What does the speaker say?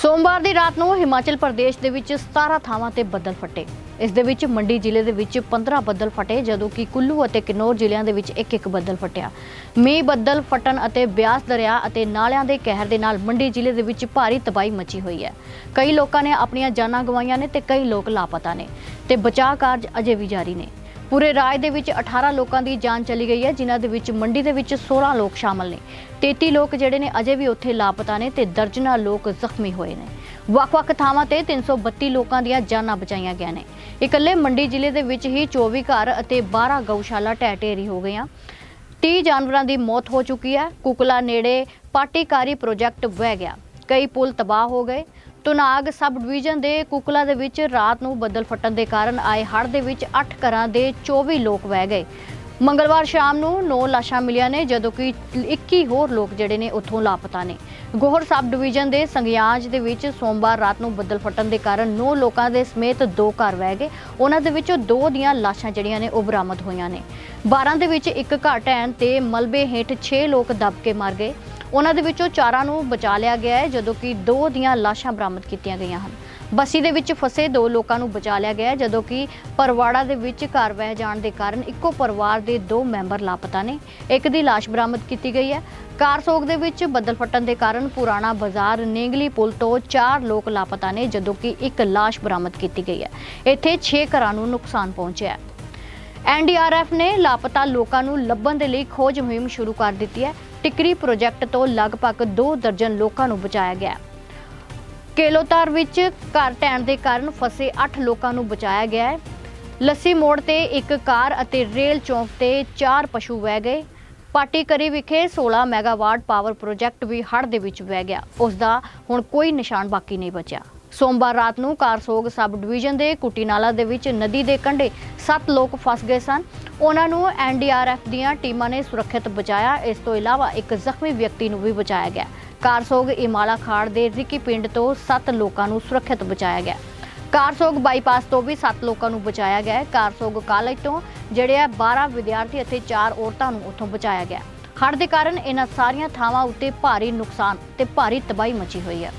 ਸੋਮਵਾਰ ਦੀ ਰਾਤ ਨੂੰ ਹਿਮਾਚਲ ਪ੍ਰਦੇਸ਼ ਦੇ ਵਿੱਚ 17 ਥਾਵਾਂ ਤੇ ਬੱਦਲ ਫਟੇ। ਇਸ ਦੇ ਵਿੱਚ ਮੰਡੀ ਜ਼ਿਲ੍ਹੇ ਦੇ ਵਿੱਚ 15 ਬੱਦਲ ਫਟੇ, ਜਦੋਂ ਕਿ ਕੁੱਲੂ ਅਤੇ ਕਿਨੌਰ ਜ਼ਿਲ੍ਹਿਆਂ ਦੇ ਵਿੱਚ ਇੱਕ ਇੱਕ ਬੱਦਲ ਫਟਿਆ। ਮੀਂਹ, ਬੱਦਲ ਫਟਣ ਅਤੇ ਬਿਆਸ ਦਰਿਆ ਅਤੇ ਨਾਲਿਆਂ ਦੇ ਕਹਿਰ ਦੇ ਨਾਲ ਮੰਡੀ ਜ਼ਿਲ੍ਹੇ ਦੇ ਵਿੱਚ ਭਾਰੀ ਤਬਾਹੀ ਮਚੀ ਹੋਈ ਹੈ। ਕਈ ਲੋਕਾਂ ਨੇ ਆਪਣੀਆਂ ਜਾਨਾਂ ਗਵਾਈਆਂ ਨੇ ਤੇ ਕਈ ਲੋਕ ਲਾਪਤਾ ਨੇ ਤੇ ਬਚਾਅ ਕਾਰਜ ਅਜੇ ਵੀ ਜਾਰੀ ਨੇ। ਪੂਰੇ ਰਾਜ ਦੇ ਵਿੱਚ 18 ਲੋਕਾਂ ਦੀ ਜਾਨ ਚਲੀ ਗਈ ਹੈ, ਜਿਨ੍ਹਾਂ ਦੇ ਵਿੱਚ ਮੰਡੀ ਦੇ ਵਿੱਚ 16 ਲੋਕ ਸ਼ਾਮਲ ਨੇ। 33 ਲੋਕ ਜਿਹੜੇ ਨੇ ਅਜੇ ਵੀ ਉੱਥੇ ਲਾਪਤਾ ਨੇ ਤੇ ਦਰਜਨਾਂ ਲੋਕ ਜ਼ਖਮੀ ਹੋਏ ਨੇ। ਵੱਖ-ਵੱਖ ਥਾਵਾਂ ਤੇ 332 ਲੋਕਾਂ ਦੀਆਂ ਜਾਨਾਂ ਬਚਾਈਆਂ ਗਿਆ ਨੇ। ਇਕੱਲੇ ਮੰਡੀ ਜ਼ਿਲ੍ਹੇ ਦੇ ਵਿੱਚ ਹੀ 24 ਘਰ ਅਤੇ 12 ਗਊਸ਼ਾਲਾ ਢਹਿ ਢੇਰੀ ਹੋ ਗਈਆਂ। 30 ਜਾਨਵਰਾਂ ਦੀ ਮੌਤ ਹੋ ਚੁੱਕੀ ਹੈ। ਕੁਕਲਾ ਨੇੜੇ ਪਾਟੀਕਾਰੀ ਪ੍ਰੋਜੈਕਟ ਵਹਿ ਗਿਆ। ਕਈ ਪੁਲ ਤਬਾਹ ਹੋ ਗਏ। ਤੁਨਾਗ ਸਬ ਡਿਵੀਜ਼ਨ ਦੇ ਕੁਕਲਾ ਦੇ ਵਿੱਚ ਰਾਤ ਨੂੰ ਬੱਦਲ ਫਟਣ ਦੇ ਕਾਰਨ ਆਏ ਹੜ੍ਹ ਦੇ ਵਿੱਚ 8 ਘਰਾਂ ਦੇ 24 ਲੋਕ ਵਹਿ ਗਏ। ਮੰਗਲਵਾਰ ਸ਼ਾਮ ਨੂੰ 9 ਲਾਸ਼ਾਂ ਮਿਲੀਆਂ ਨੇ, ਜਦੋਂ ਕਿ 21 ਹੋਰ ਲੋਕ ਜਿਹੜੇ ਨੇ ਉੱਥੋਂ ਲਾਪਤਾ ਨੇ। ਗੋਹਰ ਸਬ ਡਿਵੀਜ਼ਨ ਦੇ ਸੰਗਿਆਜ ਦੇ ਵਿੱਚ ਸੋਮਵਾਰ ਰਾਤ ਨੂੰ ਬੱਦਲ ਫਟਣ ਦੇ ਕਾਰਨ 9 ਲੋਕਾਂ ਦੇ ਸਮੇਤ ਦੋ ਘਰ ਵਹਿ ਗਏ। ਉਹਨਾਂ ਦੇ ਵਿੱਚੋਂ ਦੋ ਦੀਆਂ ਲਾਸ਼ਾਂ ਜਿਹੜੀਆਂ ਨੇ ਉਹ ਬਰਾਮਦ ਹੋਈਆਂ ਨੇ। 12 ਦੇ ਵਿੱਚ ਇੱਕ ਘਰ ਢਹਿਣ ਤੇ ਮਲਬੇ ਹੇਠ 6 ਲੋਕ ਦਬ ਕੇ ਮਰ ਗਏ। ਉਹਨਾਂ ਦੇ ਵਿੱਚੋਂ ਚਾਰਾਂ ਨੂੰ ਬਚਾ ਲਿਆ ਗਿਆ ਹੈ, ਜਦੋਂ ਕਿ ਦੋ ਦੀਆਂ ਲਾਸ਼ਾਂ ਬਰਾਮਦ ਕੀਤੀਆਂ ਗਈਆਂ ਹਨ। ਬੱਸੀ ਦੇ ਵਿੱਚ ਫਸੇ ਦੋ ਲੋਕਾਂ ਨੂੰ ਬਚਾ ਲਿਆ ਗਿਆ ਹੈ, ਜਦੋਂ ਕਿ ਪਰਵਾੜਾ ਦੇ ਵਿੱਚ ਘਰ ਵਹਿ ਜਾਣ ਦੇ ਕਾਰਨ ਇੱਕੋ ਪਰਿਵਾਰ ਦੇ ਦੋ ਮੈਂਬਰ ਲਾਪਤਾ ਨੇ। ਇੱਕ ਦੀ ਲਾਸ਼ ਬਰਾਮਦ ਕੀਤੀ ਗਈ ਹੈ। ਕਾਰਸੋਗ ਦੇ ਵਿੱਚ ਬੱਦਲ ਫਟਣ ਦੇ ਕਾਰਨ ਪੁਰਾਣਾ ਬਾਜ਼ਾਰ ਨੇਂਗਲੀ ਪੁਲ ਤੋਂ ਚਾਰ ਲੋਕ ਲਾਪਤਾ ਨੇ, ਜਦੋਂ ਕਿ ਇੱਕ ਲਾਸ਼ ਬਰਾਮਦ ਕੀਤੀ ਗਈ ਹੈ। ਇੱਥੇ 6 ਘਰਾਂ ਨੂੰ ਨੁਕਸਾਨ ਪਹੁੰਚਿਆ ਹੈ। ਐਨਡੀਆਰਐਫ ਨੇ ਲਾਪਤਾ ਲੋਕਾਂ ਨੂੰ ਲੱਭਣ ਦੇ ਲਈ ਖੋਜ ਮੁਹਿੰਮ ਸ਼ੁਰੂ ਕਰ ਦਿੱਤੀ ਹੈ। ਟਿਕਰੀ ਪ੍ਰੋਜੈਕਟ ਤੋਂ ਲਗਭਗ 2 ਦਰਜਨ ਲੋਕਾਂ ਨੂੰ ਬਚਾਇਆ ਗਿਆ ਹੈ। ਕੇਲੋਤਾਰ ਵਿੱਚ ਘਰ ਢਹਿਣ ਦੇ ਕਾਰਨ ਫਸੇ 8 ਲੋਕਾਂ ਨੂੰ ਬਚਾਇਆ ਗਿਆ ਹੈ। ਲੱਸੀ ਮੋੜ ਤੇ ਇੱਕ ਕਾਰ ਅਤੇ ਰੇਲ ਚੌਂਕ ਤੇ 4 ਪਸ਼ੂ ਵਹਿ ਗਏ। ਪਾਟੀਕਰੀ ਵਿਖੇ 16 ਮੈਗਾਵਾਟ ਪਾਵਰ ਪ੍ਰੋਜੈਕਟ ਵੀ ਹੜ੍ਹ ਦੇ ਵਿੱਚ ਵਹਿ ਗਿਆ। ਉਸ ਦਾ ਹੁਣ ਕੋਈ ਨਿਸ਼ਾਨ ਬਾਕੀ ਨਹੀਂ ਬਚਿਆ। ਸੋਮਵਾਰ ਰਾਤ ਨੂੰ ਕਾਰਸੋਗ ਸਬ ਡਿਵੀਜ਼ਨ ਦੇ ਕੁਟੀਨਾਲਾ ਦੇ ਵਿੱਚ ਨਦੀ ਦੇ ਕੰਢੇ 7 ਲੋਕ ਫਸ ਗਏ ਸਨ। ਉਹਨਾਂ ਨੂੰ ਐਨਡੀਆਰਐਫ ਦੀਆਂ ਟੀਮਾਂ ਨੇ ਸੁਰੱਖਿਅਤ ਬਚਾਇਆ। ਇਸ ਤੋਂ ਇਲਾਵਾ ਇੱਕ ਜ਼ਖਮੀ ਵਿਅਕਤੀ ਨੂੰ ਵੀ ਬਚਾਇਆ ਗਿਆ। ਕਾਰਸੋਗ ਇਮਾਲਾ ਖਾੜ ਦੇ ਰਿੱਕੀ ਪਿੰਡ ਤੋਂ 7 ਲੋਕਾਂ ਨੂੰ ਸੁਰੱਖਿਅਤ ਬਚਾਇਆ ਗਿਆ। ਕਾਰਸੋਗ ਬਾਈਪਾਸ ਤੋਂ ਵੀ 7 ਲੋਕਾਂ ਨੂੰ ਬਚਾਇਆ ਗਿਆ। ਕਾਰਸੋਗ ਕਾਲਜ ਤੋਂ, ਜਿਹੜੇ ਆ 12 ਵਿਦਿਆਰਥੀ ਅਤੇ 4 ਔਰਤਾਂ ਨੂੰ ਉੱਥੋਂ ਬਚਾਇਆ ਗਿਆ। ਹੜ੍ਹ ਦੇ ਕਾਰਨ ਇਹਨਾਂ ਸਾਰੀਆਂ ਥਾਵਾਂ ਉੱਤੇ ਭਾਰੀ ਨੁਕਸਾਨ ਤੇ ਭਾਰੀ ਤਬਾਹੀ ਮਚੀ ਹੋਈ ਹੈ।